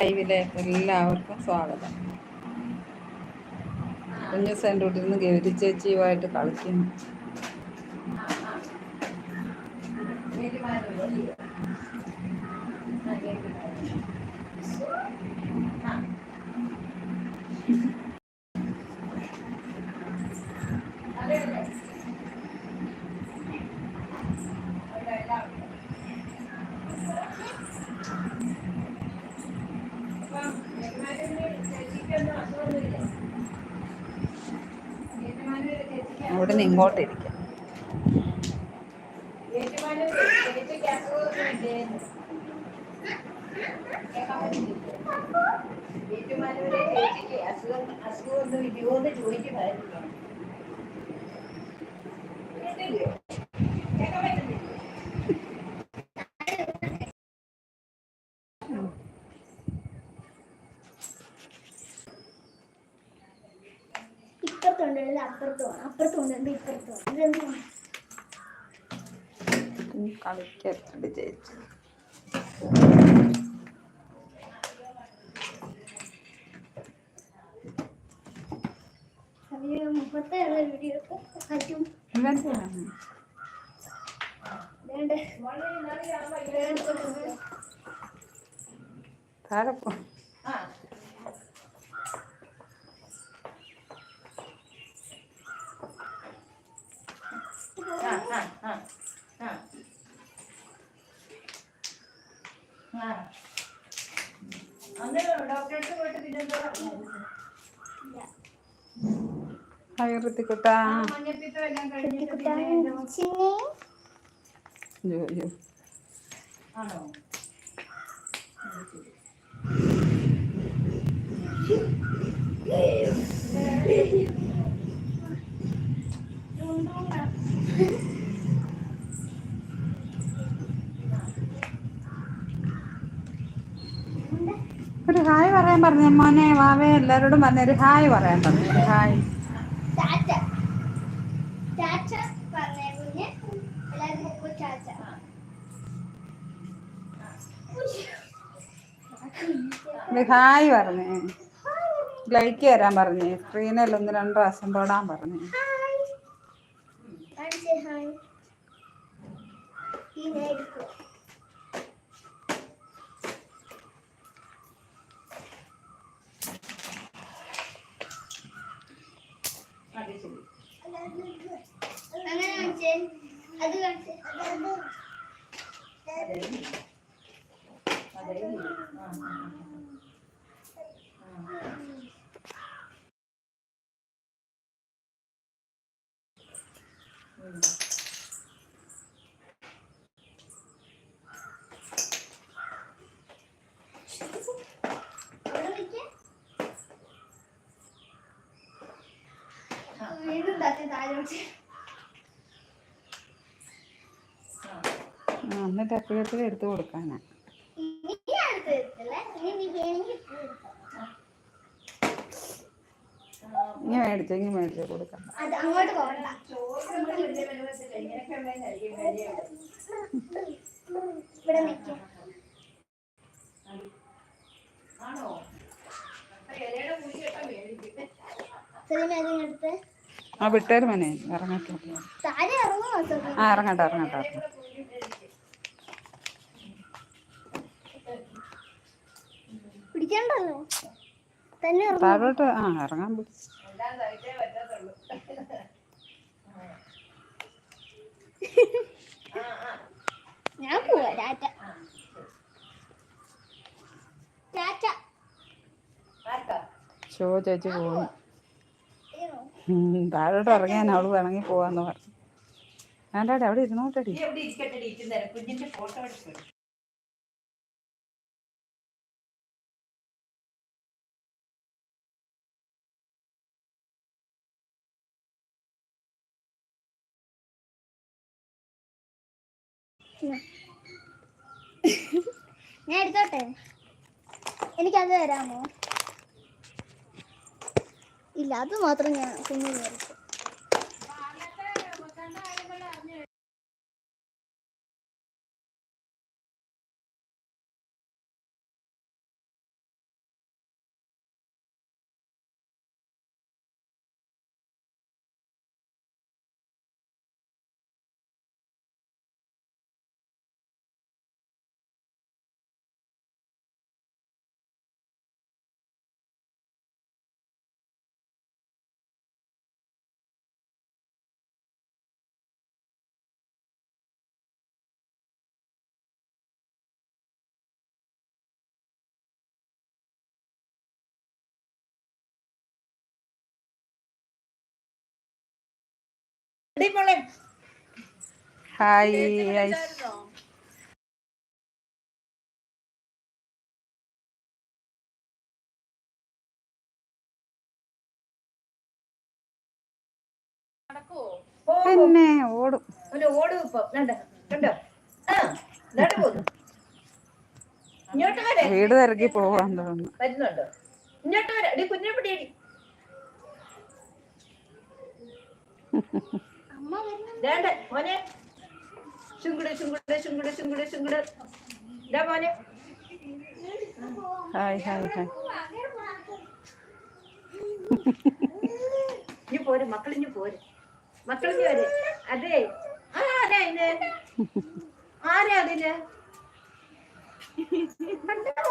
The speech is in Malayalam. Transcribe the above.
ലൈവിലേക്ക് എല്ലാവർക്കും സ്വാഗതം. കുഞ്ഞു സെന്റൂട്ടിൽ ഗൗരി ചേച്ചിയുമായിട്ട് കളിക്കുന്നു. അവിടെ ഇങ്ങോട്ട് ഇരിക്കാം ഇപ്പുറത്തുണ്ട് അപ്പുറത്തും അപ്പുറത്തുണ്ട്. ഇപ്പുറത്തും ഇതെന്താണ് കളിക്കരുത് ചേച്ചി. ഉള്ള വീഡിയോ പറ്റും. താഴെ പോ. ഹായ് ഋത്തിക്കുട്ടാ ഒരു ഹായ് പറയാൻ പറഞ്ഞു മോനെ വാവേ എല്ലാവരോടും പറഞ്ഞ ഒരു ഹായ് പറയാൻ പറഞ്ഞു. ഹായ്. പറഞ്ഞേ കുഞ്ഞ് ഹായ് പറഞ്ഞേ. ലൈക്ക് തരാൻ പറഞ്ഞു. സ്ക്രീനിൽ ഒന്ന് രണ്ട് പ്രാവശ്യം തൊടാൻ പറഞ്ഞു. ഹായ്. ഹായ് കാണിച്ചേ അവിടെ നിൽക്കേ വീണ്ടും തട്ടി താഴോട്ട് ആ, എന്നിട്ട് എപ്പോഴെപ്പോഴും എടുത്തു കൊടുക്കാനാ ഇനി മേടിച്ചു ഇനി മേടിച്ചു കൊടുക്കാം ആ വിട്ടേര് മനെ ഇറങ്ങട്ടെ? ആ ഇറങ്ങട്ടെ ഇറങ്ങട്ടെ ഇറങ്ങട്ടെ. പിടിക്കണ്ടല്ലോ തന്നെ താഴോട്ട് ആ ഇറങ്ങാൻ പിടിച്ചു ഞാൻ പോവാ ടാറ്റ. ടാറ്റ. ഷോ ചേച്ചി പോകുന്നു താഴോട്ട് ഇറങ്ങിയാൻ അവൾ ഇറങ്ങി പോവാന്ന് പറഞ്ഞു. വേണ്ടാടെ അവിടെ ഇരുന്നോട്ടടി. ഞാൻ എടുത്തോട്ടെ? എനിക്കത് തരാമോ? ഇല്ല അത് മാത്രം ഞാൻ കുഞ്ഞിന് ഹായ്. പിന്നെ ഓടും. ഓടും ഇപ്പൊ. കണ്ടോ? വീട് തിരക്കി പോവാൻ തോന്നുന്നു. വരുന്നുണ്ടോ. ഇങ്ങോട്ട് വരെ. കുഞ്ഞെ വരുന്നു വേണ്ട മോനെ. ചുങ്കുട് ചുങ്കുട് ചുങ്കുട് ചുങ്കുട് ചുങ്കുട്. ഇതാ മോനെ. Hi hi hi. ഇനി പോരെ മക്കളിഞ്ഞ് പോരെ. മക്കളിഞ്ഞ് വരെ. അതെ. ആരാ ഇതിന് ആരാ അതിന്? കണ്ടോ?